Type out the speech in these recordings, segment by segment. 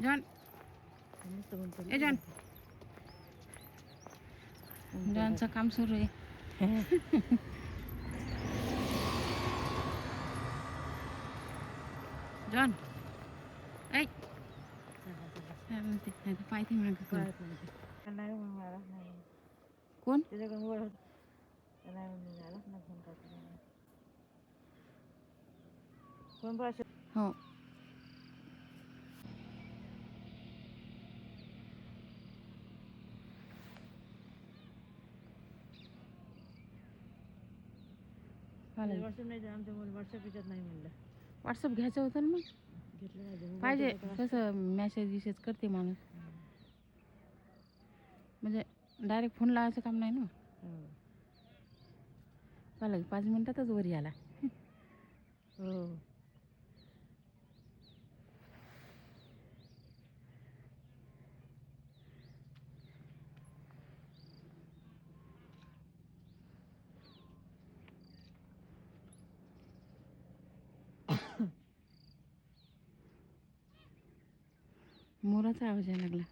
John ए John जॉनचं काम सुरू आहे जॉन ऐ काय म्हणते नाही तर पाय ते मागं कर. नाही मला नाही कोण त्याच्याकडून वर होत नाही म्हणून झाला ना फोन करतो कोण भाषा हो चालेल व्हॉट्सअप नाही आमच्या मुलं व्हॉट्सअप याच्यात नाही म्हणलं. व्हॉट्सअप घ्यायचं होतं ना मग? घेतलं. पाहिजे. कसं मॅसेज विसेज करते माणूस. म्हणजे डायरेक्ट फोन लावायचं काम नाही ना. हो. चालेल पाच मिनिटातच वरी आला हो. मोराचा आवाज यायला लागला.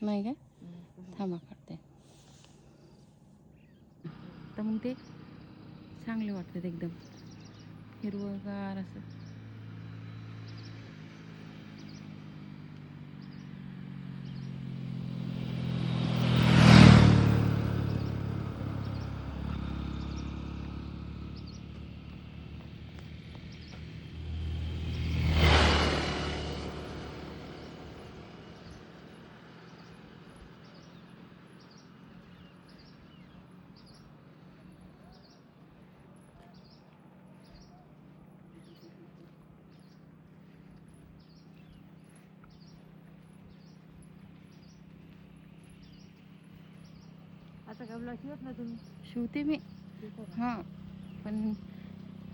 नाही काय हम्म. थांबा काढते. तर मग ते चांगले वाटतात एकदम. हिरवगार असं. आता काय ब्लाऊज शिवत ना तुम्ही शिवते मी? हां पण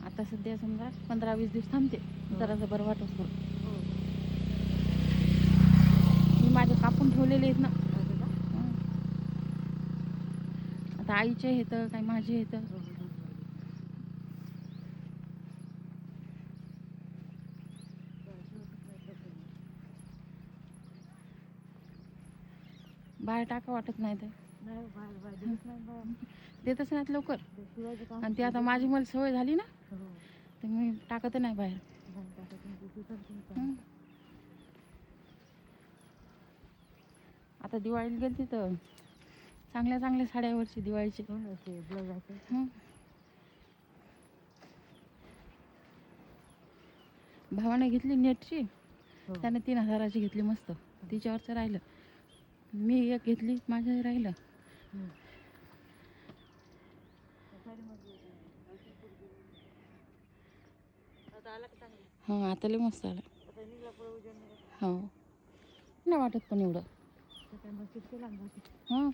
आता सध्या समजा पंधरा वीस दिवस थांबते जरासं बरं वाटत हो. मी माझे कापून ठेवलेले आहेत ना? हां. आता आईचे येतं काही माझे येतं हो, हो, हो, हो. बाहेर टाका वाटत नाही तर देतच नाहीत लवकर. आणि ते आता माझी मला सवय झाली ना हो. तर मी टाकत नाही बाहेर. आता दिवाळीला गेलती तर चांगल्या चांगल्या साड्यावरची दिवाळीची. हो. भावाने घेतली नेटची हो. त्याने तीन हजाराची घेतली मस्त. तिच्यावरचं राहिलं. मी एक घेतली माझं राहिलं. हं. आता लय मस्त आलं. हो नाही वाटत पण एवढं? हां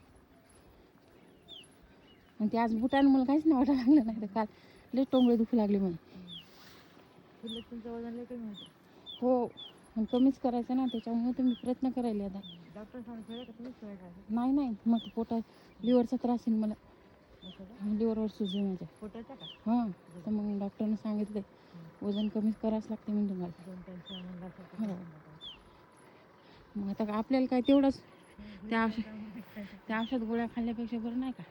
आणि ते आज बुटाने मला काहीच नाही वाटायला लागलं नाही तर काल लय टोंगळे दुखू लागले मला शिल्लक तुमचं वजन लय कमी होतं. हो कमीच करायचं ना त्याच्यामुळे तुम्ही प्रयत्न करायला आता. नाही नाही मग पोटा लिव्हरचा त्रास येईल मला. लिव्हरवर सुजू माझ्या. हां तर मग डॉक्टरने सांगितले वजन कमीच करावंच लागते म्हणजे मला हो. मग आता आपल्याला काय तेवढंच त्या औषध त्या औषध गोळ्या खाल्ल्यापेक्षा बरं नाही का?